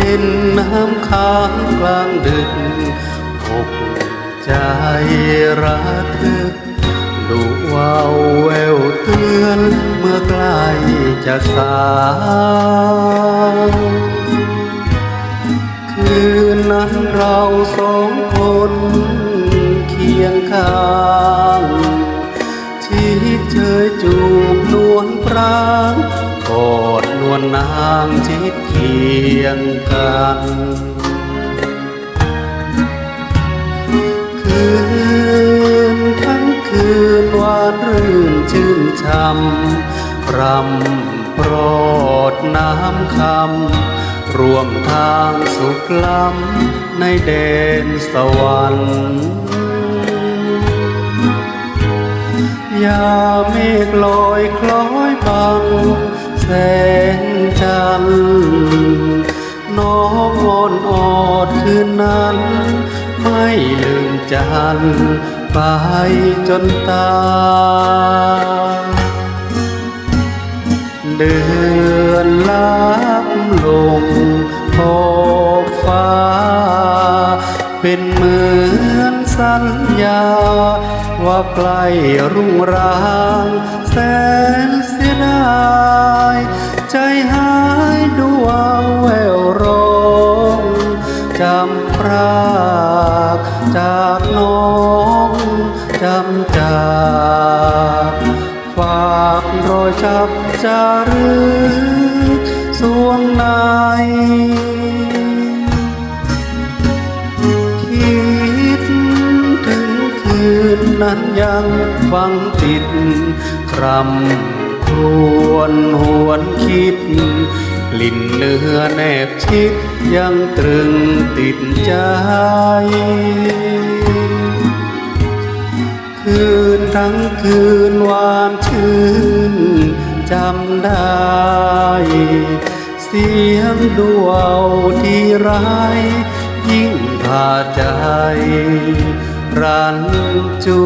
ห็นน้ำค้างกลางดึกอกใจระทึกดุว่าวแววเตือนเมื่อใกล้จะสายคืนนั้นเราสองคนเคียงข้าง งกัน คืนทั้งคืนวานรื่นชื่นช่ำรำโปรดน้ำคำรวมทางสุขล้ำในแดนสวรรค์ยาเมฆลอยคล้อยบังแสงจัน น้องอ่อนออดคืนนั้น ไม่ลืมจันทร์ไปจนตายเดือนลับลงขอบฟ้า เป็นเหมือนสัญญา ว่าใกล้รุ่งรางแสนเสียดาย องจำจากฝากรอยจับจารึกสวงในคิดถึงคืนนั้นยังฟังติดครำครวนหวนคิดกลิ่นเนื้อแนบชิดยังตรึงติดใจ ทั้งคืนหวานชื่นจำได้ เสียงดวาวที่ร้าย ยิ่งพาใจรันจู